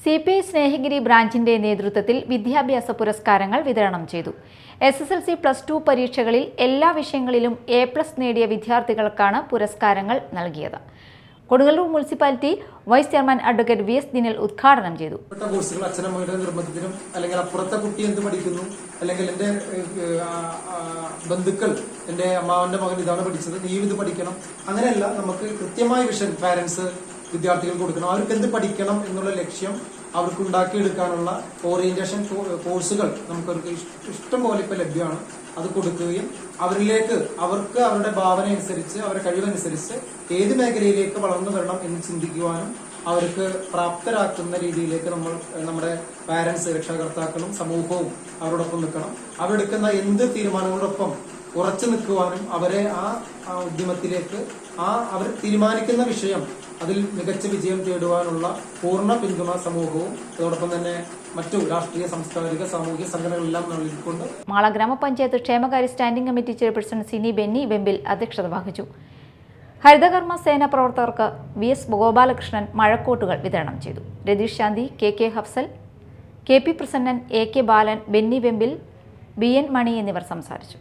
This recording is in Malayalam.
സി പി ഐ സ്നേഹഗിരി ബ്രാഞ്ചിന്റെ നേതൃത്വത്തിൽ വിദ്യാഭ്യാസ പുരസ്കാരങ്ങൾ വിതരണം ചെയ്തു. S S L C plus two പരീക്ഷകളിൽ എല്ലാ വിഷയങ്ങളിലും എ പ്ലസ് നേടിയ വിദ്യാർത്ഥികൾക്കാണ് പുരസ്കാരങ്ങൾ നൽകിയത്. Kodungallur municipality vice chairman advocate V S Dinal ഉദ്ഘാടനം ചെയ്തു. കോഴ്സുകൾ അച്ഛനമ്മയുടെ നിർബന്ധത്തിനും അല്ലെങ്കിൽ അപ്പുറത്തെ കുട്ടി എന്ത് പഠിക്കുന്നു അല്ലെങ്കിൽ ആ, ബന്ധുക്കൾ എന്റെ അമ്മാവന്റെ മകൻ ഇതാണ് പഠിച്ചത് നീ ഇത് പഠിക്കണം. അങ്ങനെയല്ല നമുക്ക് കൃത്യമായ വിഷൻ പാരന്റ്സ് വിദ്യാർത്ഥികൾക്ക് കൊടുക്കണം. അവർക്ക് എന്ത് പഠിക്കണം എന്നുള്ള ലക്ഷ്യം അവർക്ക് ഉണ്ടാക്കിയെടുക്കാനുള്ള ഓറിയന്റേഷൻ കോഴ്സുകൾ നമുക്ക് അവർക്ക് ഇഷ്ടം പോലെ ഇപ്പൊ ലഭ്യമാണ്. അത് കൊടുക്കുകയും അവരിലേക്ക് അവർക്ക് അവരുടെ ഭാവന അനുസരിച്ച് അവരുടെ കഴിവനുസരിച്ച് ഏത് മേഖലയിലേക്ക് വളർന്നു വരണം എന്ന് ചിന്തിക്കുവാനും അവർക്ക് പ്രാപ്തരാക്കുന്ന രീതിയിലേക്ക് നമ്മൾ നമ്മുടെ പാരന്റ്സ് രക്ഷാകർത്താക്കളും സമൂഹവും അവരോടൊപ്പം നിൽക്കണം. അവരെടുക്കുന്ന എന്ത് തീരുമാനങ്ങളോടൊപ്പം ഉറച്ചു നിൽക്കുവാനും അവരെ ആ ഉദ്യമത്തിലേക്ക് ആ അവർ തീരുമാനിക്കുന്ന വിഷയം അതിൽ മികച്ച വിജയം തേടുവാനുള്ള പൂർണ പിന്തുണ സമൂഹവും അതോടൊപ്പം തന്നെ മറ്റു രാഷ്ട്രീയ സാംസ്കാരിക സാമൂഹിക സംഘടനകളെല്ലാം നൽകിക്കൊണ്ട് മാള ഗ്രാമപഞ്ചായത്ത് ക്ഷേമകാര്യ standing committee chairperson Sini Benny Vempil അധ്യക്ഷത വഹിച്ചു. ഹരിതകർമ്മ സേന പ്രവർത്തകർക്ക് വി എസ് ഗോപാലകൃഷ്ണൻ മഴക്കോട്ടുകൾ വിതരണം ചെയ്തു. Ratheesh Shanthi K K Hafsal K P Prasannan A K Balan Benny Vempil B N Mani എന്നിവർ സംസാരിച്ചു.